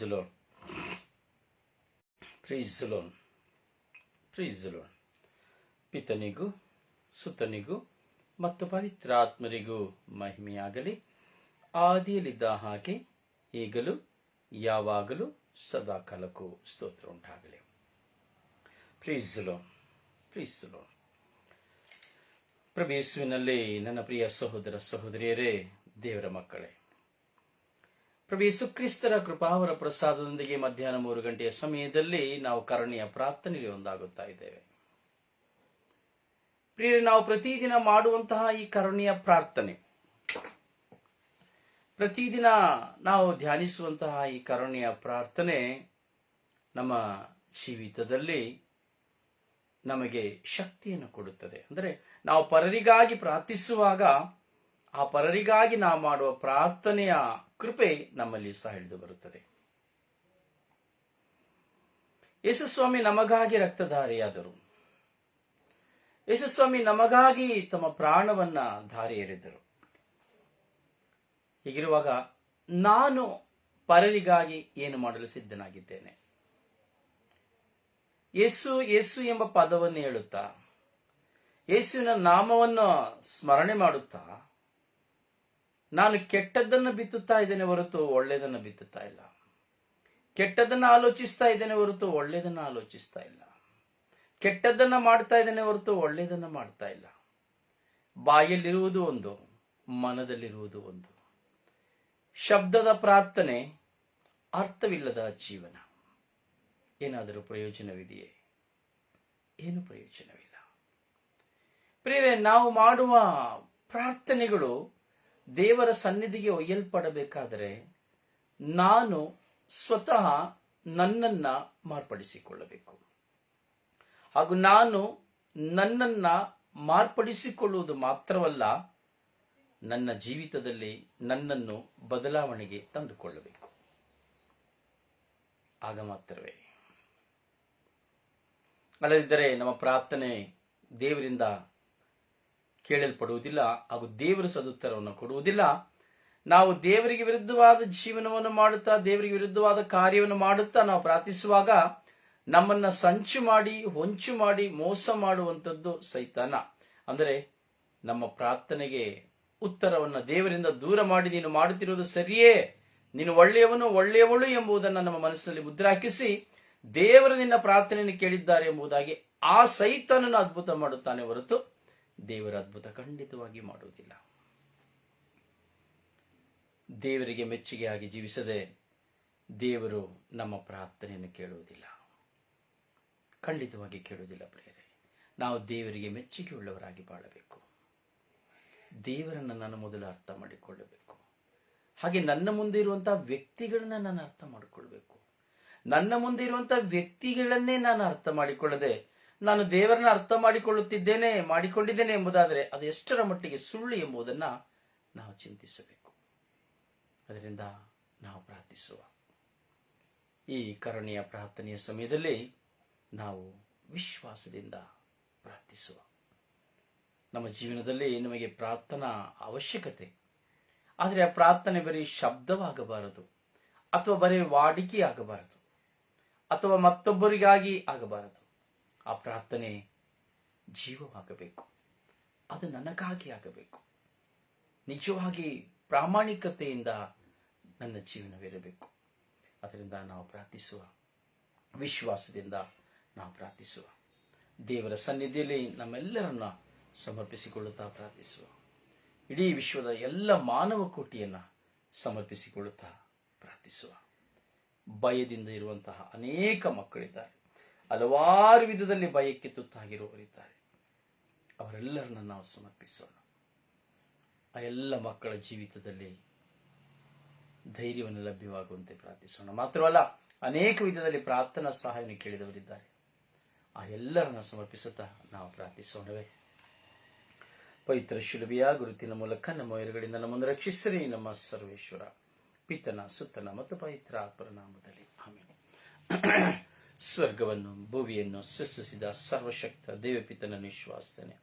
Zalon. Praise the Lord. Praise the Lord. ಪಿತನಿಗೂ ಸುತನಿಗೂ ಮತ್ತು ಪವಿತ್ರಾತ್ಮರಿಗೂ ಮಹಿಮೆಯಾಗಲಿ ಆದಿಯಲ್ಲಿದ್ದ ಹಾಗೆ ಈಗಲೂ, ಯಾವಾಗಲೂ, ಸದಾಕಾಲಕ್ಕೂ ಸ್ತೋತ್ರ ಉಂಟಾಗಲಿ ಪ್ರೀಸ್ ಪ್ರೀಸಲೋ ಪ್ರಭೇಸುವಿನಲ್ಲಿ ನನ್ನ ಪ್ರಿಯ ಸಹೋದರ ಸಹೋದರಿಯರೇ, ದೇವರ ಮಕ್ಕಳೇ ಪ್ರಭು ಯೇಸುಕ್ರಿಸ್ತರ ಕೃಪಾವರ ಪ್ರಸಾದದೊಂದಿಗೆ ಮಧ್ಯಾಹ್ನ ಮೂರು ಗಂಟೆಯ ಸಮಯದಲ್ಲಿ ನಾವು ಕರುಣೆಯ ಪ್ರಾರ್ಥನೆಗೆ ಒಂದಾಗುತ್ತಾ ಇದ್ದೇವೆ. ಪ್ರಿಯರಿ, ನಾವು ಪ್ರತಿದಿನ ಮಾಡುವಂತಹ ಈ ಕರುಣೆಯ ಪ್ರಾರ್ಥನೆ, ಪ್ರತಿದಿನ ನಾವು ಧ್ಯಾನಿಸುವಂತಹ ಈ ಕರುಣೆಯ ಪ್ರಾರ್ಥನೆ ನಮ್ಮ ಜೀವಿತದಲ್ಲಿ ನಮಗೆ ಶಕ್ತಿಯನ್ನು ಕೊಡುತ್ತದೆ. ಅಂದರೆ ನಾವು ಪರರಿಗಾಗಿ ಪ್ರಾರ್ಥಿಸುವಾಗ ಆ ಪರರಿಗಾಗಿ ನಾವು ಮಾಡುವ ಪ್ರಾರ್ಥನೆಯ ಕೃಪೆ ನಮ್ಮಲ್ಲಿ ಸಹ ಹಿಡಿದು ಬರುತ್ತದೆ. ಯೇಸುಸ್ವಾಮಿ ನಮಗಾಗಿ ರಕ್ತಧಾರಿಯಾದರು. ಯೇಸುಸ್ವಾಮಿ ನಮಗಾಗಿ ತಮ್ಮ ಪ್ರಾಣವನ್ನ ಧಾರೆ ಎರೆದರು ಹೀಗಿರುವಾಗ ನಾನು ಪರರಿಗಾಗಿ ಏನು ಮಾಡಲು ಸಿದ್ಧನಾಗಿದ್ದೇನೆ? ಯೇಸು ಯೇಸು ಎಂಬ ಪದವನ್ನು ಹೇಳುತ್ತಾ, ಯೇಸುವಿನ ನಾಮವನ್ನು ಸ್ಮರಣೆ ಮಾಡುತ್ತಾ ನಾನು ಕೆಟ್ಟದ್ದನ್ನು ಬಿತ್ತುತ್ತಾ ಇದ್ದೇನೆ ಹೊರತು ಒಳ್ಳೆಯದನ್ನು ಬಿತ್ತುತ್ತಾ ಇಲ್ಲ. ಕೆಟ್ಟದ್ದನ್ನು ಆಲೋಚಿಸ್ತಾ ಇದ್ದೇನೆ ಹೊರತು ಒಳ್ಳೆಯದನ್ನು ಆಲೋಚಿಸ್ತಾ ಇಲ್ಲ. ಕೆಟ್ಟದ್ದನ್ನ ಮಾಡ್ತಾ ಇದ್ದೇನೆ ಹೊರತು ಒಳ್ಳೆಯದನ್ನು ಮಾಡ್ತಾ ಇಲ್ಲ. ಬಾಯಲ್ಲಿರುವುದು ಒಂದು, ಮನದಲ್ಲಿರುವುದು ಒಂದು. ಶಬ್ದದ ಪ್ರಾರ್ಥನೆ ಅರ್ಥವಿಲ್ಲದ ಜೀವನ. ಏನಾದರೂ ಪ್ರಯೋಜನವಿದೆಯೇ? ಏನು ಪ್ರಯೋಜನವಿಲ್ಲ. ಪ್ರಿಯರೇ, ನಾವು ಮಾಡುವ ಪ್ರಾರ್ಥನೆಗಳು ದೇವರ ಸನ್ನಿಧಿಗೆ ಒಯ್ಯಲ್ಪಡಬೇಕಾದರೆ ನಾನು ಸ್ವತಃ ನನ್ನನ್ನ ಮಾರ್ಪಡಿಸಿಕೊಳ್ಳಬೇಕು. ಹಾಗೂ ನಾನು ನನ್ನನ್ನ ಮಾರ್ಪಡಿಸಿಕೊಳ್ಳುವುದು ಮಾತ್ರವಲ್ಲ, ನನ್ನ ಜೀವಿತದಲ್ಲಿ ನನ್ನನ್ನು ಬದಲಾವಣೆಗೆ ತಂದುಕೊಳ್ಳಬೇಕು. ಆಗ ಮಾತ್ರವೇ. ಅಲ್ಲದಿದ್ದರೆ ನಮ್ಮ ಪ್ರಾರ್ಥನೆ ದೇವರಿಂದ ಕೇಳಲ್ಪಡುವುದಿಲ್ಲ ಹಾಗೂ ದೇವರ ಸದುತ್ತರವನ್ನು ಕೊಡುವುದಿಲ್ಲ. ನಾವು ದೇವರಿಗೆ ವಿರುದ್ಧವಾದ ಜೀವನವನ್ನು ಮಾಡುತ್ತಾ, ದೇವರಿಗೆ ವಿರುದ್ಧವಾದ ಕಾರ್ಯವನ್ನು ಮಾಡುತ್ತಾ ನಾವು ಪ್ರಾರ್ಥಿಸುವಾಗ ನಮ್ಮನ್ನ ಸಂಚು ಮಾಡಿ, ಹೊಂಚು ಮಾಡಿ, ಮೋಸ ಮಾಡುವಂಥದ್ದು ಸೈತಾನ. ಅಂದರೆ ನಮ್ಮ ಪ್ರಾರ್ಥನೆಗೆ ಉತ್ತರವನ್ನ ದೇವರಿಂದ ದೂರ ಮಾಡಿ, ನೀನು ಮಾಡುತ್ತಿರುವುದು ಸರಿಯೇ, ನೀನು ಒಳ್ಳೆಯವನು, ಒಳ್ಳೆಯವಳು ಎಂಬುದನ್ನು ನಮ್ಮ ಮನಸ್ಸಿನಲ್ಲಿ ಮುದ್ರಾಕಿಸಿ ದೇವರು ನಿನ್ನ ಪ್ರಾರ್ಥನೆಯನ್ನು ಕೇಳಿದ್ದಾರೆ ಎಂಬುದಾಗಿ ಆ ಸೈತಾನನ್ನು ಅದ್ಭುತ ಮಾಡುತ್ತಾನೆ ಹೊರತು ದೇವರ ಅದ್ಭುತ ಖಂಡಿತವಾಗಿ ಮಾಡುವುದಿಲ್ಲ. ದೇವರಿಗೆ ಮೆಚ್ಚುಗೆಯಾಗಿ ಜೀವಿಸದೆ ದೇವರು ನಮ್ಮ ಪ್ರಾರ್ಥನೆಯನ್ನು ಕೇಳುವುದಿಲ್ಲ. ಖಂಡಿತವಾಗಿ ಕೇಳುವುದಿಲ್ಲ ಪ್ರಿಯರೇ. ನಾವು ದೇವರಿಗೆ ಮೆಚ್ಚುಗೆ ಉಳ್ಳವರಾಗಿ ಬಾಳಬೇಕು. ದೇವರನ್ನು ನಾನು ಮೊದಲು ಅರ್ಥ ಮಾಡಿಕೊಳ್ಳಬೇಕು. ಹಾಗೆ ನನ್ನ ಮುಂದೆ ಇರುವಂತಹ ವ್ಯಕ್ತಿಗಳನ್ನ ನಾನು ಅರ್ಥ ಮಾಡಿಕೊಳ್ಬೇಕು ನನ್ನ ಮುಂದೆ ಇರುವಂತಹ ವ್ಯಕ್ತಿಗಳನ್ನೇ ನಾನು ಅರ್ಥ ಮಾಡಿಕೊಳ್ಳದೆ ನಾನು ದೇವರನ್ನ ಅರ್ಥ ಮಾಡಿಕೊಳ್ಳುತ್ತಿದ್ದೇನೆ, ಮಾಡಿಕೊಂಡಿದ್ದೇನೆ ಎಂಬುದಾದರೆ ಅದು ಎಷ್ಟರ ಮಟ್ಟಿಗೆ ಸುಳ್ಳು ಎಂಬುದನ್ನ ನಾವು ಚಿಂತಿಸಬೇಕು. ಅದರಿಂದ ನಾವು ಪ್ರಾರ್ಥಿಸುವ. ಈ ಕರುಣೆಯ ಪ್ರಾರ್ಥನೆಯ ಸಮಯದಲ್ಲಿ ನಾವು ವಿಶ್ವಾಸದಿಂದ ಪ್ರಾರ್ಥಿಸುವ. ನಮ್ಮ ಜೀವನದಲ್ಲಿ ನಮಗೆ ಪ್ರಾರ್ಥನಾ ಅವಶ್ಯಕತೆ. ಆದರೆ ಆ ಪ್ರಾರ್ಥನೆ ಬರೀ ಶಬ್ದವಾಗಬಾರದು, ಅಥವಾ ಬರೀ ವಾಡಿಕೆ ಆಗಬಾರದು ಅಥವಾ ಮತ್ತೊಬ್ಬರಿಗಾಗಿ ಆಗಬಾರದು. ಆ ಪ್ರಾರ್ಥನೆ ಜೀವವಾಗಬೇಕು. ಅದು ನನಗಾಗಿ ಆಗಬೇಕು. ನಿಜವಾಗಿ ಪ್ರಾಮಾಣಿಕತೆಯಿಂದ ನನ್ನ ಜೀವನವಿರಬೇಕು. ಅದರಿಂದ ನಾವು ಪ್ರಾರ್ಥಿಸುವ ವಿಶ್ವಾಸದಿಂದ ನಾವು ಪ್ರಾರ್ಥಿಸುವ. ದೇವರ ಸನ್ನಿಧಿಯಲ್ಲಿ ನಮ್ಮೆಲ್ಲರನ್ನ ಸಮರ್ಪಿಸಿಕೊಳ್ಳುತ್ತಾ ಪ್ರಾರ್ಥಿಸುವ. ಇಡೀ ವಿಶ್ವದ ಎಲ್ಲ ಮಾನವ ಕೋಟಿಯನ್ನ ಸಮರ್ಪಿಸಿಕೊಳ್ಳುತ್ತಾ ಪ್ರಾರ್ಥಿಸುವ. ಭಯದಿಂದ ಇರುವಂತಹ ಅನೇಕ ಮಕ್ಕಳಿದ್ದಾರೆ. ಹಲವಾರು ವಿಧದಲ್ಲಿ ಭಯಕ್ಕೆ ತುತ್ತಾಗಿರುವವರಿದ್ದಾರೆ. ಅವರೆಲ್ಲರನ್ನ ನಾವು ಸಮರ್ಪಿಸೋಣ. ಆ ಎಲ್ಲ ಮಕ್ಕಳ ಜೀವಿತದಲ್ಲಿ ಧೈರ್ಯವನ್ನು ಲಭ್ಯವಾಗುವಂತೆ ಪ್ರಾರ್ಥಿಸೋಣ. ಮಾತ್ರವಲ್ಲ, ಅನೇಕ ವಿಧದಲ್ಲಿ ಪ್ರಾರ್ಥನಾ ಸಹಾಯವನ್ನು ಕೇಳಿದವರಿದ್ದಾರೆ. ಆ ಎಲ್ಲರನ್ನ ಸಮರ್ಪಿಸುತ್ತಾ ನಾವು ಪ್ರಾರ್ಥಿಸೋಣವೇ. ಪವಿತ್ರ ಶಿಲುಬೆಯ ಗುರುತಿನ ಮೂಲಕ ನಮ್ಮ ಎರುಗಳಿಂದ ನಮ್ಮನ್ನು ರಕ್ಷಿಸಿರಿ, ನಮ್ಮ ಸರ್ವೇಶ್ವರ. ಪಿತನ, ಸುತ್ತನ ಮತ್ತು ಪವಿತ್ರ ಆತ್ಮರ ನಾಮದಲ್ಲಿ. ಆಮೇಲೆ ಸ್ವರ್ಗವನ್ನು, ಭೂಮಿಯನ್ನು ಸೃಷ್ಟಿಸಿದ ಸರ್ವಶಕ್ತ ದೇವಪಿತನ ನಿಶ್ವಾಸನೆ.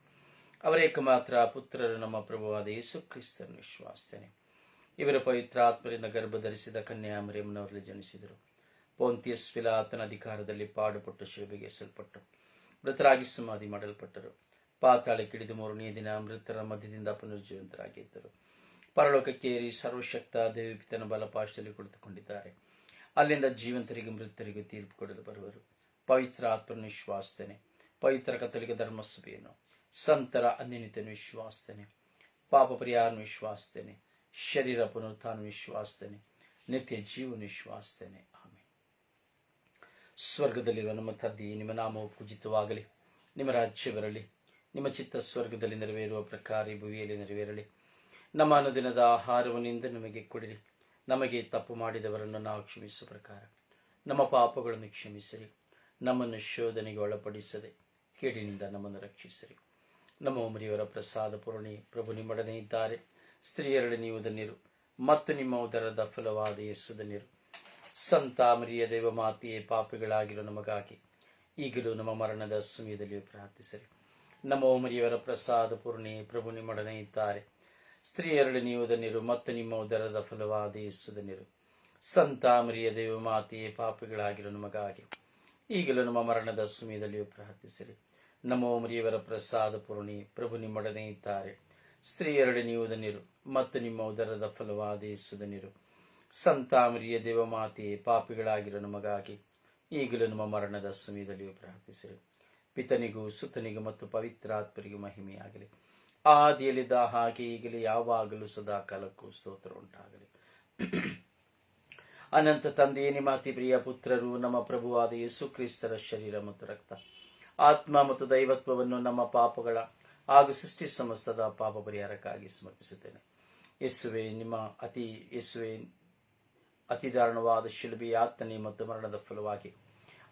ಅವರ ಏಕಮಾತ್ರ ಪುತ್ರರು, ನಮ್ಮ ಪ್ರಭುವಾದ ಯೇಸು ಕ್ರಿಸ್ತನ ವಿಶ್ವಾಸಿಸ್ತೇನೆ ಇವರ ಪವಿತ್ರ ಆತ್ಮರಿಂದ ಗರ್ಭ ಧರಿಸಿದ ಕನ್ಯಾ ಮರಿಯಮ್ಮನವರಲ್ಲಿ ಜನಿಸಿದರು. ಪೋಂತಿಯಸ್ ಪಿಲಾತನ ಅಧಿಕಾರದಲ್ಲಿ ಪಾಡುಪಟ್ಟು ಶಿಲುಬೆಗೆ ಸಲ್ಪಟ್ಟು ಮೃತರಾಗಿ ಸಮಾಧಿ ಮಾಡಲ್ಪಟ್ಟರು. ಪಾತಾಳಕ್ಕಿಡಿದು ಮೂರನೇ ದಿನ ಮೃತರ ಮಧ್ಯದಿಂದ ಪುನರ್ಜೀವಂತರಾಗಿದ್ದರು ಪರಲೋಕಕ್ಕೇರಿ ಸರ್ವಶಕ್ತ ದೇವಿಪಿತನ ಬಲಪಾಶದಲ್ಲಿ ಕುಳಿತುಕೊಂಡಿದ್ದಾರೆ. ಅಲ್ಲಿಂದ ಜೀವಂತರಿಗೆ ಮೃತರಿಗೆ ತೀರ್ಪು ಕೊಡಲು ಬರುವರು. ಪವಿತ್ರ ಆತ್ಮನ ವಿಶ್ವಾಸನೆ. ಪವಿತ್ರ ಕತ್ತಲಿಗೆ ಧರ್ಮಸಭೆಯನ್ನು ಸಂತರ ಅನ್ಯನಿತನು ವಿಶ್ವಾಸನೆ. ಪಾಪ ವಿಶ್ವಾಸ್ತೇನೆ ಶರೀರ ಪುನರುತ್ಥಾನ ವಿಶ್ವಾಸ್ತೇನೆ ನಿತ್ಯ ಜೀವನ ವಿಶ್ವಾಸ್ತೇನೆ ಆಮೇಲೆ ಸ್ವರ್ಗದಲ್ಲಿರುವ ನಮ್ಮ ತದ್ದಿ ನಿಮ್ಮ ನಾಮವು ಪೂಜಿತವಾಗಲಿ. ನಿಮ್ಮ ರಾಜ್ಯ ಬರಲಿ. ನಿಮ್ಮ ಚಿತ್ತ ಸ್ವರ್ಗದಲ್ಲಿ ನೆರವೇರುವ ಪ್ರಕಾರ ಭುವಿಯಲ್ಲಿ ನೆರವೇರಲಿ. ನಮ್ಮ ಅನುದಿನದ ಆಹಾರವನ್ನಿಂದ ನಮಗೆ ಕೊಡಿರಿ. ನಮಗೆ ತಪ್ಪು ಮಾಡಿದವರನ್ನು ನಾವು ಕ್ಷಮಿಸುವ ಪ್ರಕಾರ, ನಮ್ಮ ಪಾಪಗಳನ್ನು ಕ್ಷಮಿಸಿರಿ, ನಮ್ಮನ್ನು ಶೋಧನೆಗೆ ಒಳಪಡಿಸದೆ ಕೇಡಿನಿಂದ ನಮ್ಮನ್ನು ರಕ್ಷಿಸಿರಿ. ನಮ್ಮ ಮರಿಯವರ ಪ್ರಸಾದ ಪೂರ್ಣಿ ಪ್ರಭು ನಿಮ್ಮೊಡನೆ ಇದ್ದಾರೆ. ಸ್ತ್ರೀಯರಡೆ ನೀವು ಧನ್ಯರು, ಮತ್ತು ನಿಮ್ಮ ಉದರದ ಫಲವಾದ ಯೇಸು ಧನ್ಯರು. ಸಂತ ಮರಿಯ ದೇವ ಮಾತೆಯೇ ಪಾಪಿಗಳಾಗಿರೋ ನಮಗಾಗಿ ಈಗಲೂ ನಮ್ಮ ಮರಣದ ಸಮಯದಲ್ಲಿಯೂ ಪ್ರಾರ್ಥಿಸಿರಿ. ನಮ್ಮ ಮರಿಯವರ ಪ್ರಸಾದ ಪೂರ್ಣಿ ಪ್ರಭು ನಿಮ್ಮೊಡನೆ ಇದ್ದಾರೆ. ಸ್ತ್ರೀಯರಳು ನೀವು ಧನ್ಯರು ಮತ್ತು ನಿಮ್ಮ ಉದರದ ಫಲವಾದ ಮರಿಯ ದೇವ, ಮಾತೆಯೇ, ಪಾಪಿಗಳಾಗಿರೋ ನಮಗಾಗಿ ಈಗಲೂ ನಮ್ಮ ಮರಣದ ಸಮಯದಲ್ಲಿಯೂ ಪ್ರಾರ್ಥಿಸಿರಿ. ನಮೋ ಮರಿಯವರ ಪ್ರಸಾದ ಪೂರ್ಣಿ, ಪ್ರಭು ನಿಮ್ಮೊಡನೆ ಇದ್ದಾರೆ. ಸ್ತ್ರೀಯರಳು ನೀವು ಧನ್ಯರು ಮತ್ತು ನಿಮ್ಮ ಉದರದ ಫಲವಾದ ಮರಿಯ ದೇವ, ಮಾತೆಯೇ, ಪಾಪಿಗಳಾಗಿರೋ ನಮಗಾಗಿ ಈಗಲೂ ನಮ್ಮ ಮರಣದ ಸಮಯದಲ್ಲಿಯೂ ಪ್ರಾರ್ಥಿಸಿರಿ. ಪಿತನಿಗೂ, ಸುತನಿಗೂ ಮತ್ತು ಪವಿತ್ರಾತ್ಮರಿಗೂ ಮಹಿಮೆಯಾಗಲಿ. ಆದಿಯಲ್ಲಿದ್ದ ಹಾಗೆ ಈಗಲೇ ಯಾವಾಗಲೂ ಸದಾ ಕಾಲಕ್ಕೂ ಸ್ತೋತ್ರ ಉಂಟಾಗಲಿ. ಅನಂತ ತಂದೆಯೇ, ನಿಮ್ಮ ಅತಿ ಪ್ರಿಯ ಪುತ್ರರು, ನಮ್ಮ ಪ್ರಭುವಾದ ಯೇಸು ಕ್ರಿಸ್ತರ ಶರೀರ ಮತ್ತು ರಕ್ತ, ಆತ್ಮ ಮತ್ತು ದೈವತ್ವವನ್ನು ನಮ್ಮ ಪಾಪಗಳ ಹಾಗೂ ಸೃಷ್ಟಿ ಸಮಸ್ತದ ಪಾಪ ಪರಿಹಾರಕ್ಕಾಗಿ ಸಮರ್ಪಿಸುತ್ತೇನೆ. ಯೇಸುವೆ, ನಿಮ್ಮ ಅತಿ, ಯೇಸುವೆ, ಅತಿ ದಾರುಣವಾದ ಶಿಲುಬೆ ಮತ್ತು ಮರಣದ ಫಲವಾಗಿ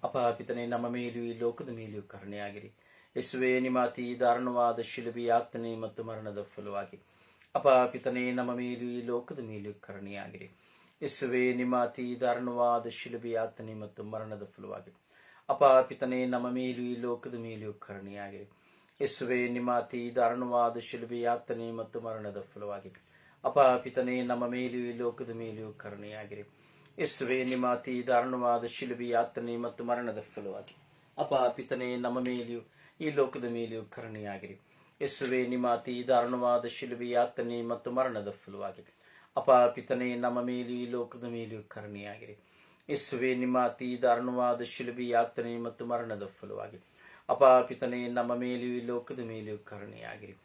ಅಪಹಾಪಿತನೇ, ನಮ್ಮ ಮೇಲೆಯೂ ಈ ಲೋಕದ ಮೇಲೆಯೂ ಕರುಣೆಯಾಗಿರಿ. ಯೇಸುವೆ ನಿಮಾತಿ ದಾರುಣವಾದ ಶಿಲುಬಿ ಯಾತನೆ ಮತ್ತು ಮರಣದ ಫಲವಾಗಿ. ಅಪಾಪಿತನೇ ನಮ್ಮ ಮೇಲೂ ಈ ಲೋಕದ ಮೇಲೂ ಕರುಣೆಯಾಗಿರಿ. ಯೇಸುವೆ ನಿಮಾತಿ ದಾರುಣವಾದ ಶಿಲುಬಿ ಯಾತನೆ ಮತ್ತು ಮರಣದ ಫಲವಾಗಿ. ಅಪಾಪಿತನೇ ನಮ್ಮ ಮೇಲೂ ಈ ಲೋಕದ ಮೇಲೂ ಕರುಣೆಯಾಗಿರಿ. ಯೇಸುವೆ ನಿಮಾತಿ ದಾರುಣವಾದ ಶಿಲುಬಿ ಯಾತನೆ ಮತ್ತು ಮರಣದ ಫಲವಾಗಿ. ಅಪಾಪಿತನೇ ನಮ್ಮ ಮೇಲೂ ಈ ಲೋಕದ ಮೇಲೂ ಕರುಣೆಯಾಗಿರಿ. ಯೇಸುವೆ ನಿಮಾತಿ ದಾರುಣವಾದ ಶಿಲುಬಿ ಯಾತನೆ ಮತ್ತು ಮರಣದ ಫಲವಾಗಿ. ಅಪಾಪಿತನೆ ನಮ್ಮ ಮೇಲೆಯೂ ಈ ಲೋಕದ ಮೇಲೆಯೂ ಕರುಣೆಯಾಗಿರಿ. ಯೇಸುವೆ, ನಿಮ್ಮ ಅತಿ ದಾರುಣವಾದ ಶಿಲುಬೆ ಯಾತನೆ ಮತ್ತು ಮರಣದ ಫಲವಾಗಿ. ಅಪಾಪಿತನೆ ನಮ್ಮ ಮೇಲೆಯೂ ಈ ಲೋಕದ ಮೇಲೆಯೂ ಕರುಣೆಯಾಗಿರಿ. ಯೇಸುವೆ, ನಿಮ್ಮ ಅತಿ ದಾರುಣವಾದ ಶಿಲುಬೆ ಯಾತನೆ ಮತ್ತು ಮರಣದ ಫಲವಾಗಿ. ಅಪಾಪಿತನೆ ನಮ್ಮ ಮೇಲೆಯೂ ಈ ಲೋಕದ ಮೇಲೆಯೂ ಕರುಣೆಯಾಗಿರಿ.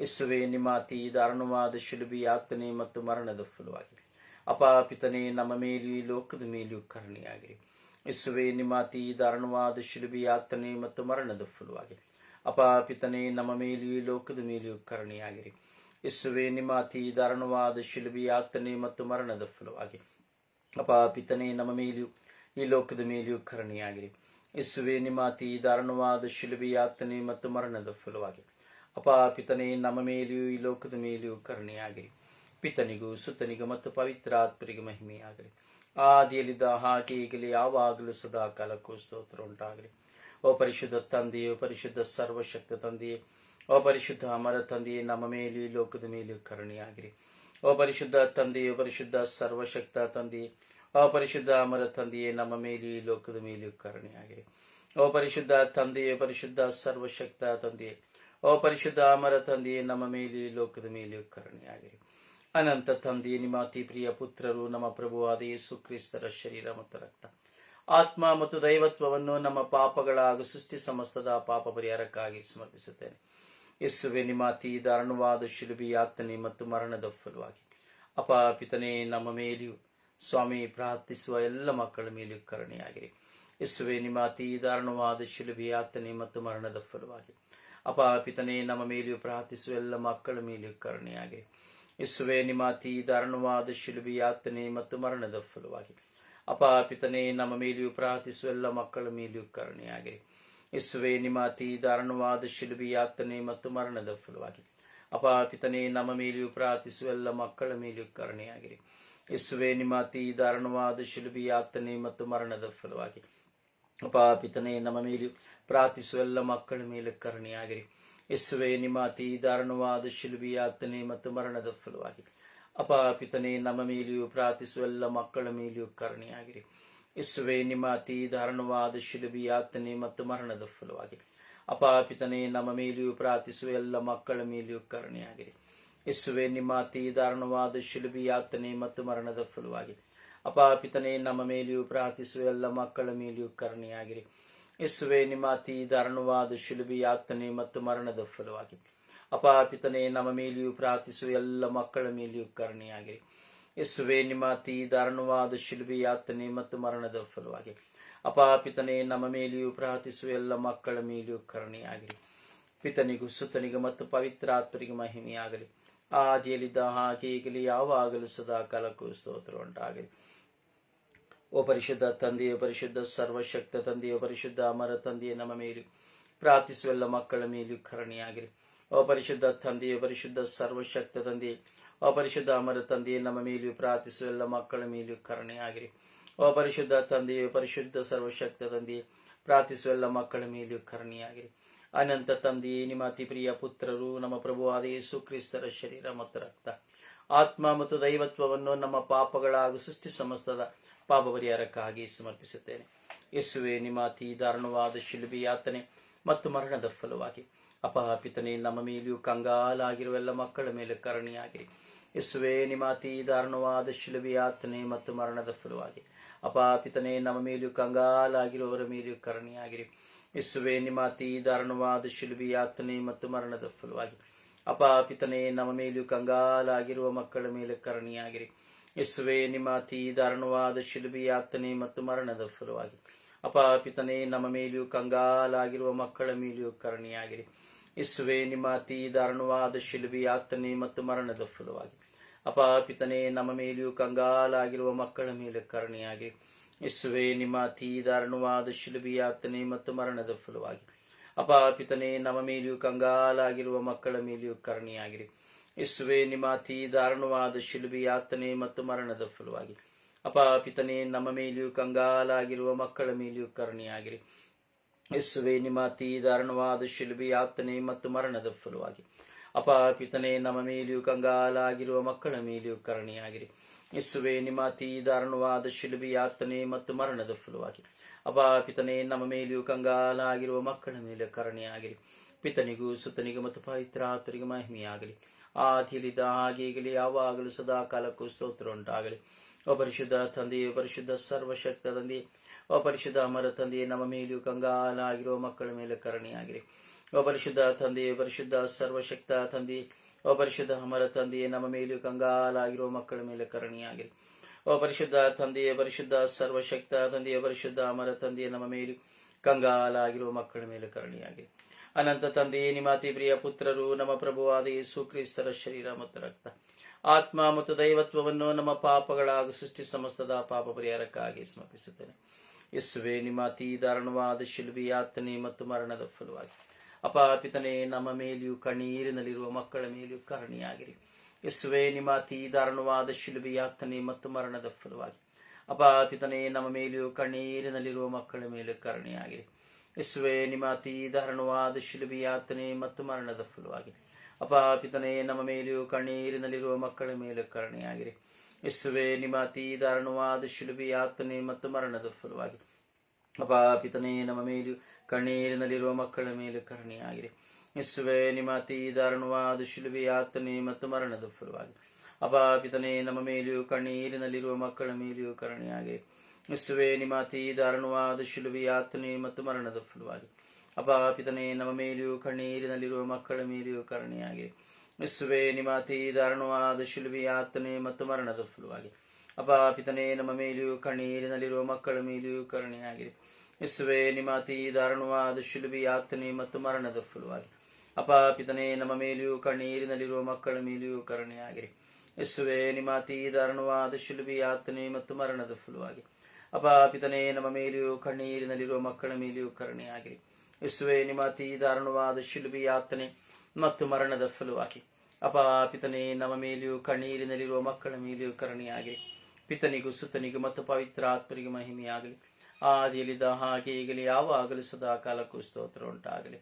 ಯೇಸುವೆ, ನಿಮ್ಮ ಅತಿ ದಾರುಣವಾದ ಶಿಲುಬೆ ಯಾತನೆ ಮತ್ತು ಮರಣದ ಫಲವಾಗಿ. ಅಪಾಪಿತನೆ ನಮ್ಮ ಮೇಲೆಯೂ ಈ ಲೋಕದ ಮೇಲೆಯೂ ಕರುಣೆಯಾಗಿರಿ. ಯೇಸುವೆ, ನಿಮ್ಮ ಅತಿ ದಾರುಣವಾದ ಶಿಲುಬಿ ಯಾತನೆ ಮತ್ತು ಮರಣದ ಫಲವಾಗಿ. ಅಪಾಪಿತನೆ ನಮ್ಮ ಮೇಲೆಯೂ ಲೋಕದ ಮೇಲೆಯೂ ಕರುಣೆಯಾಗಿರಿ. ಯೇಸುವೆ, ನಿಮ್ಮ ಅತಿ ದಾರುಣವಾದ ಶಿಲುಬಿ ಯಾತನೆ ಮತ್ತು ಮರಣದ ಫಲವಾಗಿ. ಅಪಾಪಿತನೆ ನಮ್ಮ ಮೇಲೆಯೂ ಈ ಲೋಕದ ಮೇಲೆಯೂ ಕರುಣೆಯಾಗಿರಿ. ಯೇಸುವೆ, ನಿಮ್ಮ ಅತಿ ದಾರುಣವಾದ ಶಿಲುಬಿ ಯಾತನೆ ಮತ್ತು ಮರಣದ ಫಲವಾಗಿ. ಅಪಾಪಿತನೆ ನಮ್ಮ ಮೇಲೆಯೂ ಈ ಲೋಕದ ಮೇಲೆಯೂ ಕರುಣೆಯಾಗಿರಿ. ಪಿತನಿಗೂ, ಸುತನಿಗೂ ಮತ್ತು ಪವಿತ್ರ ಆತ್ಮರಿಗೆ ಮಹಿಮೆಯಾಗಲಿ ಆದಿಯಲ್ಲಿದ್ದ ಹಾಗೆ ಈಗಲಿ ಯಾವಾಗಲೂ ಸದಾ ಕಾಲಕ್ಕೂ ಸ್ತೋತ್ರ ಉಂಟಾಗಲಿ. ಓ ಪರಿಶುದ್ಧ ತಂದೆಯೇ ಪರಿಶುದ್ಧ ಸರ್ವಶಕ್ತ ತಂದೆಯೇ, ಓ ಪರಿಶುದ್ಧ ಅಮರ ತಂದೆಯೇ, ನಮ್ಮ ಮೇಲೆ ಲೋಕದ ಮೇಲೆ ಕರುಣೆಯಾಗಿರಿ. ಓ ಪರಿಶುದ್ಧ ತಂದೆಯೇ ಪರಿಶುದ್ಧ ಸರ್ವಶಕ್ತ ತಂದೆಯೇ, ಓ ಪರಿಶುದ್ಧ ಅಮರ ತಂದೆಯೇ, ನಮ್ಮ ಮೇಲೆ ಲೋಕದ ಮೇಲೆ ಕರುಣೆಯಾಗಿರಿ. ಓ ಪರಿಶುದ್ಧ ತಂದೆಯೇ ಪರಿಶುದ್ಧ ಸರ್ವಶಕ್ತ ತಂದೆಯೇ, ಓ ಪರಿಶುದ್ಧ ಅಮರ ತಂದೆಯೇ, ನಮ್ಮ ಮೇಲೆ ಲೋಕದ ಮೇಲೆ ಕರುಣೆಯಾಗಿರಿ. ಅನಂತ ತಂದೆ, ನಿಮ್ಮ ಅತಿ ಪ್ರಿಯ ಪುತ್ರರು, ನಮ್ಮ ಪ್ರಭುವಾದ ಯೇಸು ಕ್ರಿಸ್ತರ ಶರೀರ ಮತ್ತು ರಕ್ತ. ಆತ್ಮ ಮತ್ತು ದೈವತ್ವವನ್ನು ನಮ್ಮ ಪಾಪಗಳ ಹಾಗೂ ಸೃಷ್ಟಿ ಸಮಸ್ತದ ಪಾಪ ಪರಿಹಾರಕ್ಕಾಗಿ ಸಮರ್ಪಿಸುತ್ತೇನೆ. ಯೇಸುವೆ, ನಿಮ್ಮ ಅತಿ ದಾರುಣವಾದ ಶಿಲುಬಿ, ಯಾತನೆ ಮತ್ತು ಮರಣದ ಫಲವಾಗಿ. ಅಪಾಪಿತನೇ ನಮ್ಮ ಮೇಲೆಯೂ ಸ್ವಾಮಿ, ಪ್ರಾರ್ಥಿಸುವ ಎಲ್ಲ ಮಕ್ಕಳ ಮೇಲೆಯೂ ಕರುಣೆಯಾಗಿರಿ. ಯೇಸುವೆ, ನಿಮ್ಮ ಅತಿ ದಾರುಣವಾದ ಶಿಲುಬಿ, ಯಾತನೆ ಮತ್ತು ಮರಣದ ಫಲವಾಗಿ. ಅಪಾಪಿತನೇ ನಮ್ಮ ಮೇಲೆಯೂ ಪ್ರಾರ್ಥಿಸುವ ಎಲ್ಲ ಮಕ್ಕಳ ಮೇಲೆಯೂ ಕರುಣೆಯಾಗಿರಿ. ಯೇಸುವೆ, ನಿಮ್ಮ ಅತಿ ದಾರುಣವಾದ ಶಿಲುಬಿ ಯಾತನೆ ಮತ್ತು ಮರಣದ ಫಲವಾಗಿ. ಅಪಾಪಿತನೇ ನಮ್ಮ ಮೇಲೆಯೂ ಪ್ರಾರ್ಥಿಸುವ ಎಲ್ಲ ಮಕ್ಕಳ ಮೇಲೆಯೂ ಕರುಣೆಯಾಗಿರಿ. ಇಸುವೆ ನಿಮ್ಮ ಅತಿ ದಾರುಣವಾದ ಶಿಲುಬಿ ಯಾತನೆ ಮತ್ತು ಮರಣದ ಫಲವಾಗಿ. ಅಪಾಪಿತನೇ ನಮ್ಮ ಮೇಲೆಯೂ ಪ್ರಾರ್ಥಿಸುವ ಎಲ್ಲ ಮಕ್ಕಳ ಮೇಲೆಯೂ ಕರುಣೆಯಾಗಿರಿ. ಇಸುವೆ ನಿಮ್ಮ ಅತಿ ದಾರುಣವಾದ ಶಿಲುಬಿ ಯಾತನೆ ಮತ್ತು ಮರಣದ ಫಲವಾಗಿ. ಅಪಾಪಿತನೇ ನಮ್ಮ ಮೇಲೆಯೂ ಪ್ರಾರ್ಥಿಸುವ ಎಲ್ಲ ಮಕ್ಕಳ ಮೇಲೆ ಕರುಣೆಯಾಗಿರಿ. ಯೇಸುವೆ, ನಿಮ್ಮ ಅತಿ ದಾರುಣವಾದ ಶಿಲುಬಿ ಯಾತನೆ ಮತ್ತು ಮರಣದ ಫಲವಾಗಿ. ಅಪಾಪಿತನೇ ಪಿತನೆ, ನಮ್ಮ ಮೇಲೆಯೂ ಪ್ರಾರ್ಥಿಸುವ ಎಲ್ಲ ಮಕ್ಕಳ ಮೇಲೆಯೂ ಕರುಣೆಯಾಗಿರಿ. ಯೇಸುವೆ, ನಿಮ್ಮ ಅತಿ ದಾರುಣವಾದ ಮತ್ತು ಮರಣದ ಫಲವಾಗಿ. ಅಪಾಪಿತನೇ ನಮ್ಮ ಮೇಲೆಯೂ ಪ್ರಾರ್ಥಿಸುವ ಎಲ್ಲ ಮಕ್ಕಳ ಮೇಲೆಯೂ ಕರುಣೆಯಾಗಿರಿ. ಯೇಸುವೆ, ನಿಮ್ಮ ಅತಿ ದಾರುಣವಾದ ಶಿಲುಬಿ ಯಾತನೆ ಮತ್ತು ಮರಣದ ಫಲವಾಗಿ. ಅಪಾಪಿತನೇ ನಮ್ಮ ಮೇಲೆಯೂ ಪ್ರಾರ್ಥಿಸುವ ಎಲ್ಲ ಮಕ್ಕಳ ಮೇಲೆಯೂ ಕರುಣೆಯಾಗಿರಿ. ಯೇಸುವೆ, ನಿಮ್ಮ ಅತಿ ಶಿಲುಬಿ ಯಾತನೆ ಮತ್ತು ಮರಣದ ಫಲವಾಗಿ. ಅಪಾಪಿತನೇ, ನಮ್ಮ ಮೇಲೆಯೂ ಪ್ರಾರ್ಥಿಸುವ ಎಲ್ಲ ಮಕ್ಕಳ ಮೇಲೆಯೂ ಕರುಣೆಯಾಗಿರಿ. ಯೇಸುವೆ, ನಿಮ್ಮ ಅತಿ ದಾರುಣವಾದ ಶಿಲುಬಿ ಯಾತನೆ ಮತ್ತು ಮರಣದ ಫಲವಾಗಿ. ಅಪಾಪಿತನೇ, ನಮ್ಮ ಮೇಲೆಯೂ ಪ್ರಾರ್ಥಿಸುವ ಎಲ್ಲ ಮಕ್ಕಳ ಮೇಲೆಯೂ ಕರುಣೆಯಾಗಿರಿ. ಪಿತನಿಗೂ, ಸುತನಿಗೂ ಮತ್ತು ಪವಿತ್ರಾತ್ಮರಿಗೆ ಮಹಿಮೆಯಾಗಲಿ. ಆದಿಯಲ್ಲಿದ್ದ ಹಾಗೆ ಈಗಲಿ ಯಾವಾಗಲೂ ಸದಾ ಕಾಲಕ್ಕೂ ಸ್ತೋತ್ರ ಉಂಟಾಗಲಿ ಓ ಪರಿಶುದ್ಧ ತಂದೆಯ ಪರಿಶುದ್ಧ ಸರ್ವಶಕ್ತ ತಂದೆಯ ಪರಿಶುದ್ಧ ಅಮರ ತಂದೆಯ ನಮ್ಮ ಮೇಲೂ ಪ್ರಾರ್ಥಿಸುವೆಲ್ಲ ಮಕ್ಕಳ ಮೇಲೂ ಕರುಣೆಯಾಗಿರಿ. ಓ ಪರಿಶುದ್ಧ ತಂದೆಯ ಪರಿಶುದ್ಧ ಸರ್ವಶಕ್ತ ತಂದೆಯೇ ಓ ಪರಿಶುದ್ಧ ಅಮರ ತಂದೆಯ ನಮ್ಮ ಮೇಲೂ ಪ್ರಾರ್ಥಿಸುವೆಲ್ಲ ಮಕ್ಕಳ ಮೇಲೂ ಕರುಣೆಯಾಗಿರಿ. ಓ ಪರಿಶುದ್ಧ ತಂದೆಯೇ ಪರಿಶುದ್ಧ ಸರ್ವಶಕ್ತ ತಂದೆಯೇ ಪ್ರಾರ್ಥಿಸುವೆಲ್ಲ ಮಕ್ಕಳ ಮೇಲೂ ಕರುಣೆಯಾಗಿರಿ. ಅನಂತ ತಂದೆಯೇ ನಿಮ್ಮ ಅತಿ ಪ್ರಿಯ ಪುತ್ರರು, ನಮ್ಮ ಪ್ರಭುವಾದ ಯೇಸು ಕ್ರಿಸ್ತರ ಶರೀರ ಮತ್ತು ರಕ್ತ, ಆತ್ಮ ಮತ್ತು ದೈವತ್ವವನ್ನು ನಮ್ಮ ಪಾಪಗಳ ಹಾಗೂ ಸೃಷ್ಟಿ ಸಮಸ್ತದ ಪಾಪ ಪರಿಹಾರಕ್ಕಾಗಿ ಸಮರ್ಪಿಸುತ್ತೇನೆ. ಯೇಸುವೆ, ನಿಮ್ಮ ಅತಿ ದಾರುಣವಾದ ಶಿಲುಬಿ ಯಾತನೆ ಮತ್ತು ಮರಣದ ಫಲವಾಗಿ. ಅಪಹಾಪಿತನೇ, ನಮ್ಮ ಮೇಲೆಯೂ ಕಂಗಾಲಾಗಿರುವ ಎಲ್ಲ ಮಕ್ಕಳ ಮೇಲೆ ಕರಣಿಯಾಗಿರಿ. ಯೇಸುವೆ, ನಿಮ್ಮ ಅತಿ ದಾರುಣವಾದ ಶಿಲುಬಿ ಯಾತನೆ ಮತ್ತು ಮರಣದ ಫಲವಾಗಿ. ಅಪಾಪಿತನೇ ನಮ್ಮ ಮೇಲೆಯೂ ಕಂಗಾಲಾಗಿರುವವರ ಮೇಲೆಯೂ ಕರಣಿಯಾಗಿರಿ. ಯೇಸುವೆ, ನಿಮ್ಮ ಅತಿ ದಾರುಣವಾದ ಶಿಲುಬಿ ಯಾತನೆ ಮತ್ತು ಮರಣದ ಫಲವಾಗಿ. ಅಪಾಪಿತನೇ ನಮ್ಮ ಮೇಲೆಯೂ ಕಂಗಾಲಾಗಿರುವ ಮಕ್ಕಳ ಮೇಲೆ ಕರುಣೆಯಾಗಿರಿ. ಯೇಸುವೆ, ನಿಮ್ಮ ಅತಿ ದಾರುಣವಾದ ಶಿಲುಬಿ ಯಾತನೆ ಮತ್ತು ಮರಣದ ಫಲವಾಗಿ. ಅಪಾಪಿತನೆ ನಮ್ಮ ಮೇಲೆಯೂ ಕಂಗಾಲಾಗಿರುವ ಮಕ್ಕಳ ಮೇಲೆಯೂ ಕರಣಿಯಾಗಿರಿ. ಇಸುವೆ ನಿಮ್ಮ ಅತಿ ದಾರುಣವಾದ ಶಿಲುಬಿ ಯಾತನೆ ಮತ್ತು ಮರಣದ ಫಲವಾಗಿ. ಅಪಾಪಿತನೆ ನಮ್ಮ ಮೇಲೆಯೂ ಕಂಗಾಲಾಗಿರುವ ಮಕ್ಕಳ ಮೇಲೆ ಕರಣಿಯಾಗಿರಿ. ಇಸ್ವೇ ನಿಮ್ಮ ಅತಿ ದಾರುಣವಾದ ಶಿಲುಬಿ ಯಾತನೆ ಮತ್ತು ಮರಣದ ಫಲವಾಗಿ. ಅಪಾಪಿತನೆ ನಮ್ಮ ಮೇಲೆಯೂ ಕಂಗಾಲಾಗಿರುವ ಮಕ್ಕಳ ಮೇಲೆಯೂ ಕರುಣೆಯಾಗಿರಿ. ಯೇಸುವೆ, ನಿಮ್ಮ ಅತಿ ದಾರುಣವಾದ ಶಿಲುಬಿ ಯಾತನೆ ಮತ್ತು ಮರಣದ ಫಲವಾಗಿ. ಅಪಾಪಿತನೆ ನಮ್ಮ ಮೇಲೆಯೂ ಕಂಗಾಲಾಗಿರುವ ಮಕ್ಕಳ ಮೇಲೆಯೂ ಕರುಣೆಯಾಗಿರಿ. ಯೇಸುವೆ, ನಿಮ್ಮ ಅತಿ ದಾರುಣವಾದ ಶಿಲುಬಿ ಯಾತನೆ ಮತ್ತು ಮರಣದ ಫಲವಾಗಿ. ಅಪಾಪಿತನೆ ನಮ್ಮ ಮೇಲೆಯೂ ಕಂಗಾಲಾಗಿರುವ ಮಕ್ಕಳ ಮೇಲೆಯೂ ಕರುಣೆಯಾಗಿರಿ. ಯೇಸುವೆ, ನಿಮ್ಮ ಅತಿ ದಾರುಣವಾದ ಶಿಲುಬಿ ಯಾತನೆ ಮತ್ತು ಮರಣದ ಫಲವಾಗಿ. ಅಪಾಪಿತನೆ ನಮ್ಮ ಮೇಲೆಯೂ ಕಂಗಾಲಾಗಿರುವ ಮಕ್ಕಳ ಮೇಲೆ ಕರುಣೆಯಾಗಿರಿ. ಪಿತನಿಗೂ ಸುತನಿಗೂ ಮತ್ತು ಪವಿತ್ರಾತನಿಗೂ ಮಹಿಮೆಯಾಗಲಿ. ಆದಿಯಲ್ಲಿದ್ದ ತಿಳಿದ ಹಾಗೀಗಲಿ ಯಾವಾಗಲೂ ಸದಾ ಕಾಲಕ್ಕೂ ಸ್ತೋತ್ರ ಉಂಟಾಗಲಿ. ಪರಿಶುದ್ಧ ತಂದೆಯೇ ಪರಿಶುದ್ಧ ಸರ್ವಶಕ್ತ ತಂದೆ ಪರಿಶುದ್ಧ ಅಮರ ತಂದೆಯೇ, ನಮ್ಮ ಮೇಲೂ ಕಂಗಾಲಾಗಿರುವ ಮಕ್ಕಳ ಮೇಲೆ ಕರುಣೆಯಾಗಿರಿ. ಪರಿಶುದ್ಧ ತಂದೆಯೇ ಪರಿಶುದ್ಧ ಸರ್ವಶಕ್ತ ತಂದೆ ಪರಿಶುದ್ಧ ಅಮರ ತಂದೆಯೇ, ನಮ್ಮ ಮೇಲೂ ಕಂಗಾಲಾಗಿರುವ ಮಕ್ಕಳ ಮೇಲೆ ಕರುಣೆಯಾಗಿರಿ. ಪರಿಶುದ್ಧ ತಂದೆಯೇ ಪರಿಶುದ್ಧ ಸರ್ವಶಕ್ತ ತಂದೆಯೇ ಪರಿಶುದ್ಧ ಅಮರ ತಂದೆಯೇ, ನಮ್ಮ ಮೇಲೂ ಕಂಗಾಲಾಗಿರುವ ಮಕ್ಕಳ ಮೇಲೆ ಕರುಣೆಯಾಗಿರಿ. ಅನಂತ ತಂದೆಯೇ ನಿಮ್ಮ ಪ್ರಿಯ ಪುತ್ರರು, ನಮ್ಮ ಪ್ರಭುವಾದ ಯೇಸು ಕ್ರಿಸ್ತರ ಶರೀರ ಮತ್ತು ರಕ್ತ. ಆತ್ಮ ಮತ್ತು ದೈವತ್ವವನ್ನು ನಮ್ಮ ಪಾಪಗಳ ಸೃಷ್ಟಿ ಸಮಸ್ತದ ಪಾಪ ಪರಿಹಾರಕ್ಕಾಗಿ ಸಮರ್ಪಿಸುತ್ತೇನೆ. ಯೇಸುವೆ, ನಿಮ್ಮ ಅತಿ ದಾರುಣವಾದ ಶಿಲ್ಬಿ ಯಾತನೆ ಮತ್ತು ಮರಣದ ಫಲವಾಗಿ. ಅಪಾಪಿತನೇ ನಮ್ಮ ಮೇಲೆಯೂ ಕಣ್ಣೀರಿನಲ್ಲಿರುವ ಮಕ್ಕಳ ಮೇಲೆಯೂ ಕಾರಣಿಯಾಗಿರಿ. ಯೇಸುವೆ, ನಿಮ್ಮ ಅತಿ ದಾರುಣವಾದ ಶಿಲುಬಿ ಯಾತನೆ ಮತ್ತು ಮರಣದ ಫಲವಾಗಿ. ಅಪಾಪಿತನೇ ನಮ್ಮ ಮೇಲೆಯೂ ಕಣ್ಣೀರಿನಲ್ಲಿರುವ ಮಕ್ಕಳ ಮೇಲೆ ಕರುಣೆಯಾಗಿರಿ. ಯೇಸುವೆ ನಿಮಾತಿ ಅತಿ ದಾರುಣವಾದ ಶಿಲುಬಿ ಯಾತನೆ ಮತ್ತು ಮರಣದ ಫಲವಾಗಿ. ಅಪಾಪಿತನೇ ನಮ್ಮ ಮೇಲೆಯೂ ಕಣ್ಣೀರಿನಲ್ಲಿರುವ ಮಕ್ಕಳ ಮೇಲೆ ಕರುಣೆಯಾಗಿರಿ ಯೇಸುವೆ ನಿಮಾತಿ ಅತಿ ದಾರುಣವಾದ ಶಿಲುಬಿ ಯಾತನೆ ಮತ್ತು ಮರಣದ ಫಲವಾಗಿ. ಅಪಾಪಿತನೇ ನಮ್ಮ ಮೇಲೆಯೂ ಕಣ್ಣೀರಿನಲ್ಲಿರುವ ಮಕ್ಕಳ ಮೇಲೆ ಕರುಣೆಯಾಗಿರಿ ಯೇಸುವೆ, ನಿಮ್ಮ ಅತಿ ದಾರುಣವಾದ ಶಿಲುಬೆ ಯಾತನೆ ಮತ್ತು ಮರಣದ ಫಲವಾಗಿ. ಅಪಾಪಿತನೇ ನಮ್ಮ ಮೇಲೆಯೂ ಕಣ್ಣೀರಿನಲ್ಲಿರುವ ಮಕ್ಕಳ ಮೇಲೆಯೂ ಕರುಣೆಯಾಗಿರಿ ಯೇಸುವೆ ನಿಮಾತಿ ಅತಿ ದಾರುಣವಾದ ಶಿಲುಬೆ ಮತ್ತು ಮರಣದ ಫಲವಾಗಿ. ಅಪಾಪಿತನೇ ನಮ್ಮ ಮೇಲೆಯೂ ಕಣ್ಣೀರಿನಲ್ಲಿರುವ ಮಕ್ಕಳ ಮೇಲೆಯೂ ಕರುಣೆಯಾಗಿರಿ ಯೇಸುವೆ ನಿಮಾತಿ ದಾರುಣವಾದ ಶಿಲುಬೆ ಮತ್ತು ಮರಣದ ಫಲವಾಗಿ. ಅಪಾಪಿತನೇ ನಮ್ಮ ಮೇಲೆಯೂ ಕಣ್ಣೀರಿನಲ್ಲಿರುವ ಮಕ್ಕಳ ಮೇಲೆಯೂ ಕರುಣೆಯಾಗಿರಿ ಯೇಸುವೆ, ನಿಮ್ಮ ಅತಿ ದಾರುಣವಾದ ಆತನೇ ಯಾತನೆ ಮತ್ತು ಮರಣದ ಫಲವಾಗಿ. ಅಪಾಪಿತನೇ ನಮ್ಮ ಮೇಲೆಯೂ ಕಣ್ಣೀರಿನಲ್ಲಿರುವ ಮಕ್ಕಳ ಮೇಲೆಯೂ ಕರುಣೆಯಾಗಿರಿ ಯೇಸುವೆ ನಿಮಾತಿ ದಾರುಣವಾದ ಶಿಲುಬೆ ಯಾತನೆ ಮತ್ತು ಮರಣದ ಫಲವಾಗಿ. ಅಪಾಪಿತನೆ ನಮ್ಮ ಮೇಲೆಯೂ ಕಣ್ಣೀರಿನಲ್ಲಿರುವ ಮಕ್ಕಳ ಮೇಲೆಯೂ ಕರುಣೆಯಾಗಿರಿ. ಯೇಸುವೆ, ನಿಮ್ಮ ಅತಿ ದಾರುಣವಾದ ಶಿಲುಬಿ ಯಾತನೆ ಮತ್ತು ಮರಣದ ಫಲವಾಗಿ. ಅಪಾಪಿತನೆ ನಮ್ಮ ಮೇಲೆಯೂ ಕಣ್ಣೀರಿನಲ್ಲಿರುವ ಮಕ್ಕಳ ಮೇಲೆಯೂ ಕರುಣೆಯಾಗಿರಿ. ಪಿತನಿಗೂ ಸುತನಿಗೂ ಮತ್ತು ಪವಿತ್ರ ಆತ್ಮರಿಗೂ ಮಹಿಮೆಯಾಗಲಿ. ಆದಿಯಲ್ಲಿದ್ದ ಹಾಗೆ ಈಗಲೇ, ಯಾವಾಗಲೂ ಸದಾ ಕಾಲಕ್ಕೂ ಸ್ತೋತ್ರ ಉಂಟಾಗಲಿ.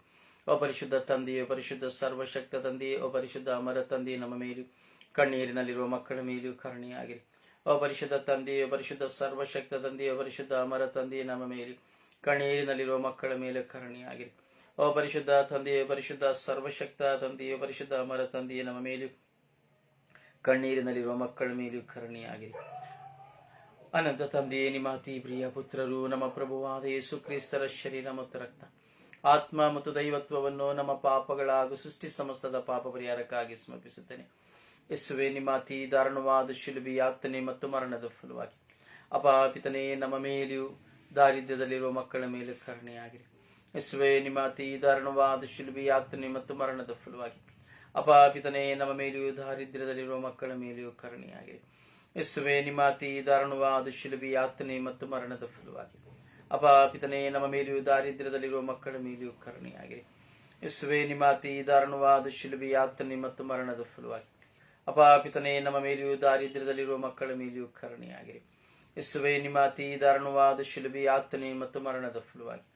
ಓ ಪರಿಶುದ್ಧ ತಂದೆಯೇ ಪರಿಶುದ್ಧ ಸರ್ವಶಕ್ತ ತಂದೆಯೇ, ಓ ಪರಿಶುದ್ಧ ಅಮರ ತಂದೆಯೇ, ನಮ್ಮ ಮೇಲೂ ಕಣ್ಣೀರಿನಲ್ಲಿರುವ ಮಕ್ಕಳ ಮೇಲೆಯೂ ಕರುಣೆಯಾಗಿರಿ. ಪರಿಶುದ್ಧ ತಂದೆಯೇ ಪರಿಶುದ್ಧ ಸರ್ವಶಕ್ತ ತಂದೆಯೇ ಪರಿಶುದ್ಧ ಅಮರ ತಂದೆಯೇ ನಮ್ಮ ಮೇಲೆ. ಕಣ್ಣೀರಿನಲ್ಲಿರುವ ಮಕ್ಕಳ ಮೇಲೆ ಕರುಣೆಯಾಗಿರಿ. ಓ ಪರಿಶುದ್ಧ ತಂದೆಯೇ ಪರಿಶುದ್ಧ ಸರ್ವಶಕ್ತ ತಂದೆಯೇ ಪರಿಶುದ್ಧ ಅಮರ ತಂದೆಯೇ ನಮ್ಮ ಮೇಲೆ. ಕಣ್ಣೀರಿನಲ್ಲಿರುವ ಮಕ್ಕಳ ಮೇಲೆ ಕರುಣೆಯಾಗಿರಿ. ಅನಂತ ತಂದೆಯೇ ನಿಮ್ಮ ಅತಿ ಪ್ರಿಯ ಪುತ್ರರು, ನಮ್ಮ ಪ್ರಭುವಾದ ಯೇಸು ಕ್ರಿಸ್ತರ ಶರೀರ ಮತ್ತು ರಕ್ತ. ಆತ್ಮ ಮತ್ತು ದೈವತ್ವವನ್ನು ನಮ್ಮ ಪಾಪಗಳ ಹಾಗೂ ಸೃಷ್ಟಿ ಸಮಸ್ತದ ಪಾಪ ಪರಿಹಾರಕ್ಕಾಗಿ ಸಮರ್ಪಿಸುತ್ತೇನೆ. ಯೇಸುವೆ, ನಿಮ್ಮ ಅತಿ ದಾರುಣವಾದ ಶಿಲುಬಿ ಯಾತನೆ ಮತ್ತು ಮರಣದ ಫಲವಾಗಿ. ಅಪಾಪಿತನೇ ನಮ್ಮ ಮೇಲೆಯೂ ದಾರಿದ್ರ್ಯದಲ್ಲಿರುವ ಮಕ್ಕಳ ಮೇಲೆ ಕರುಣೆಯಾಗಿರಿ. ಯೇಸುವೆ, ನಿಮ್ಮ ಅತಿ ದಾರುಣವಾದ ಶಿಲುಬಿ ಯಾತನೆ ಮತ್ತು ಮರಣದ ಫಲವಾಗಿ. ಅಪಾಪಿತನೇ ನಮ್ಮ ಮೇಲೆಯೂ ದಾರಿದ್ರ್ಯದಲ್ಲಿರುವ ಮಕ್ಕಳ ಮೇಲೆಯೂ ಕರುಣೆಯಾಗಿರಿ. ಯೇಸುವೆ, ನಿಮ್ಮ ಅತಿ ದಾರುಣವಾದ ಶಿಲುಬಿ ಯಾತನೆ ಮತ್ತು ಮರಣದ ಫಲವಾಗಿ. ಅಪಾಪಿತನೇ ನಮ್ಮ ಮೇಲೆಯೂ ದಾರಿದ್ರ್ಯದಲ್ಲಿರುವ ಮಕ್ಕಳ ಮೇಲೆಯೂ ಕರುಣೆಯಾಗಿರಿ. ಯೇಸುವೆ, ನಿಮ್ಮ ಅತಿ ದಾರುಣವಾದ ಶಿಲುಬಿ ಯಾತನೆ ಮತ್ತು ಮರಣದ ಫಲವಾಗಿ. ಅಪಾಪಿತನೇ, ನಮ್ಮ ಮೇಲೆಯೂ ದಾರಿದ್ರ್ಯದಲ್ಲಿರುವ ಮಕ್ಕಳ ಮೇಲೆಯೂ ಕರುಣೆಯಾಗಿರಿ ಯೇಸುವೆ, ನಿಮ್ಮ ಅತಿ ದಾರುಣವಾದ ಶಿಲುಬಿ ಯಾತನೆ ಮತ್ತು ಮರಣದ ಫಲವಾಗಿ.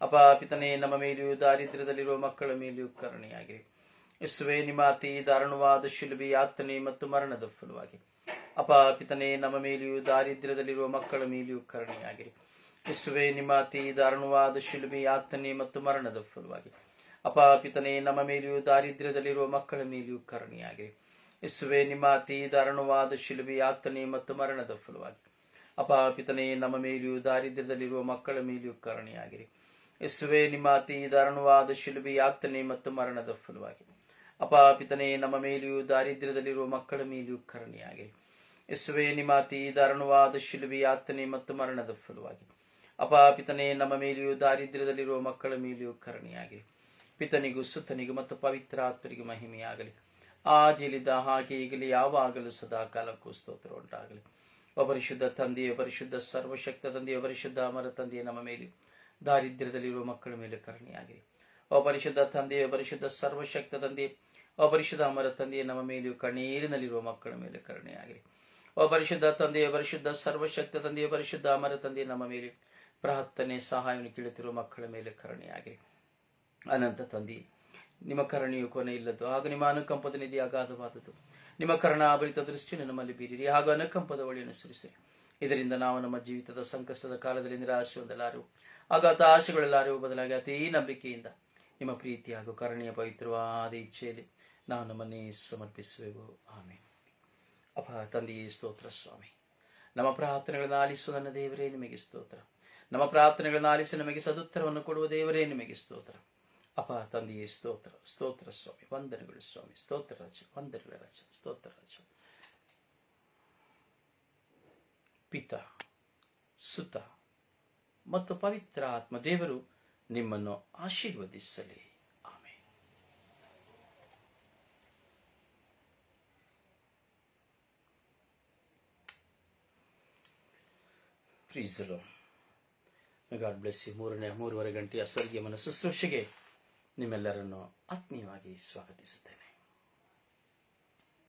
ಅಪಾಪಿತನೇ, ನಮ್ಮ ಮೇಲೆಯೂ ದಾರಿದ್ರ್ಯದಲ್ಲಿರುವ ಮಕ್ಕಳ ಮೇಲೆಯೂ ಕರುಣೆಯಾಗಿರಿ ಯೇಸುವೆ, ನಿಮ್ಮ ಅತಿ ದಾರುಣವಾದ ಶಿಲುಬಿ ಯಾತನೆ ಮತ್ತು ಮರಣದ ಫಲವಾಗಿ. ಅಪಾಪಿತನೇ, ನಮ್ಮ ಮೇಲೆಯೂ ದಾರಿದ್ರ್ಯದಲ್ಲಿರುವ ಮಕ್ಕಳ ಮೇಲೆಯೂ ಕರುಣೆಯಾಗಿರಿ ಯೇಸುವೆ, ನಿಮ್ಮ ಅತಿ ದಾರುಣವಾದ ಶಿಲುಬಿ ಯಾತನೆ ಮತ್ತು ಮರಣದ ಫಲವಾಗಿ. ಅಪಾಪಿತನೇ, ನಮ್ಮ ಮೇಲೆಯೂ ದಾರಿದ್ರ್ಯದಲ್ಲಿರುವ ಮಕ್ಕಳ ಮೇಲೆಯೂ ಕರುಣೆಯಾಗಿರಿ ಯೇಸುವೆ, ನಿಮ್ಮ ಅತಿ ದಾರುಣವಾದ ಶಿಲುಬೆ ಯಾತನೆ ಮತ್ತು ಮರಣದ ಫಲವಾಗಿ. ಅಪಾಪಿತನೇ ನಮ್ಮ ಮೇಲೆಯೂ ದಾರಿದ್ರ್ಯದಲ್ಲಿರುವ ಮಕ್ಕಳ ಮೇಲೆಯೂ ಕರುಣೆಯಾಗಿರಿ. ಯೇಸುವೆ, ನಿಮ್ಮ ಅತಿ ದಾರುಣವಾದ ಶಿಲುಬಿ ಯಾತನೆ ಮತ್ತು ಮರಣದ ಫಲವಾಗಿ. ಅಪಾಪಿತನೇ ನಮ್ಮ ಮೇಲೆಯೂ ದಾರಿದ್ರ್ಯದಲ್ಲಿರುವ ಮಕ್ಕಳ ಮೇಲೆಯೂ ಕರುಣೆಯಾಗಿರಿ. ಯೇಸುವೆ, ನಿಮ್ಮ ಅತಿ ದಾರುಣವಾದ ಶಿಲುಬಿ ಯಾತನೆ ಮತ್ತು ಮರಣದ ಫಲವಾಗಿ. ಅಪಾಪಿತನೇ ನಮ್ಮ ಮೇಲೆಯೂ ದಾರಿದ್ರ್ಯದಲ್ಲಿರುವ ಮಕ್ಕಳ ಮೇಲೆಯೂ ಕರುಣೆಯಾಗಿರಿ. ಪಿತನಿಗೂ ಸುತನಿಗೂ ಮತ್ತು ಪವಿತ್ರ ಆತ್ಮರಿಗೂ ಮಹಿಮೆಯಾಗಲಿ. ಆದಿಯಲ್ಲಿದ್ದ ಹಾಗೆ ಈಗಲೇ ಯಾವಾಗಲೂ ಸದಾ ಕಾಲಕ್ಕೂ ಸ್ತೋತ್ರ ಉಂಟಾಗಲಿ. ಪರಿಶುದ್ಧ ತಂದೆಯ, ಪರಿಶುದ್ಧ ಸರ್ವಶಕ್ತ ತಂದೆಯ, ಪರಿಶುದ್ಧ ಅಮರ ತಂದೆಯ ನಮ್ಮ ಮೇಲೆ ದಾರಿದ್ರ್ಯದಲ್ಲಿರುವ ಮಕ್ಕಳ ಮೇಲೆ ಕರುಣೆಯಾಗಿರಿ. ಪರಿಶುದ್ಧ ತಂದೆಯ, ಪರಿಶುದ್ಧ ಸರ್ವಶಕ್ತ ತಂದೆ ಪರಿಶುದ್ಧ ಅಮರ ತಂದೆಯ ನಮ್ಮ ಮೇಲೆಯೂ ಕಣ್ಣೀರಿನಲ್ಲಿರುವ ಮಕ್ಕಳ ಮೇಲೆ ಕರುಣೆಯಾಗಿರಿ. ಪರಿಶುದ್ಧ ತಂದೆಯ, ಪರಿಶುದ್ಧ ಸರ್ವಶಕ್ತ ತಂದೆಯ, ಪರಿಶುದ್ಧ ಅಮರ ತಂದೆ ನಮ್ಮ ಮೇಲೆ ಪ್ರಾರ್ಥನೆ ಸಹಾಯವನ್ನು ಕೇಳುತ್ತಿರುವ ಮಕ್ಕಳ ಮೇಲೆ ಕರುಣೆಯಾಗಿರಿ. ಅನಂತ ತಂದೆ ನಿಮ್ಮ ಕರುಣೆಯು ಕೊನೆ ಇಲ್ಲದ್ದು, ಹಾಗೂ ನಿಮ್ಮ ಅನುಕಂಪದ ನಿಧಿ ಅಗಾಧವಾದದ್ದು. ನಿಮ್ಮ ಆಭರಿತ ದೃಷ್ಟಿಯನ್ನು ನಮ್ಮಲ್ಲಿ ಬೀರಿರಿ, ಹಾಗೂ ಅನುಕಂಪದ ಒಳಿಯನ್ನು ಸುರಿಸಿರಿ. ಇದರಿಂದ ನಾವು ನಮ್ಮ ಜೀವಿತದ ಸಂಕಷ್ಟದ ಕಾಲದಲ್ಲಿ ನಿರಾಶೆ ಹೊಂದಲಾರು ಆಘಾತ ಆಶೆಗಳೆಲ್ಲಾರು ಬದಲಾಗಿ ಅತೀ ನಂಬಿಕೆಯಿಂದ ನಿಮ್ಮ ಪ್ರೀತಿ ಹಾಗೂ ಕರಣೀಯ ಪವಿತ್ರವಾದ ಇಚ್ಛೆಯಲ್ಲಿ ನಾವು ನಮ್ಮನ್ನೇ ಸಮರ್ಪಿಸುವೆವು. ಆಮೇಲೆ ಅಪ ತಂದೆಯೇ, ಸ್ತೋತ್ರ, ಸ್ವಾಮಿ. ನಮ್ಮ ಪ್ರಾರ್ಥನೆಗಳನ್ನು ಆಲಿಸುವ ನನ್ನ ದೇವರೇ, ನಿಮಗೆ ಸ್ತೋತ್ರ. ನಮ್ಮ ಪ್ರಾರ್ಥನೆಗಳನ್ನು ಆಲಿಸಿ ನಮಗೆ ಸದುತ್ತರವನ್ನು ಕೊಡುವ ದೇವರೇ, ನಿಮಗೆ ಸ್ತೋತ್ರ. ಅಪ ತಂದೆಯೇ ಸ್ತೋತ್ರ ಸ್ತೋತ್ರ ಸ್ವಾಮಿ, ವಂದನೆಗಳು ಸ್ವಾಮಿ, ಸ್ತೋತ್ರ ರಾಜ ವಂದನೆಗಳ ರಾಜ ಸ್ತೋತ್ರ ರಾಜ ಪಿತ, ಸುತ ಮತ್ತು ಪವಿತ್ರ ಆತ್ಮ ದೇವರು ನಿಮ್ಮನ್ನು ಆಶೀರ್ವದಿಸಲಿ. ಪ್ಲೀಸ್ ಪ್ರೀಸಲು ಗಾಡ್ ಬ್ಲೆಸ್ ಮೂರನೇ, ಮೂರುವರೆ ಗಂಟೆಯ ಸ್ವರ್ಗೀಯ ಮನ ಶುಶ್ರೂಷೆಗೆ ನಿಮ್ಮೆಲ್ಲರನ್ನು ಆತ್ಮೀಯವಾಗಿ ಸ್ವಾಗತಿಸುತ್ತೇನೆ.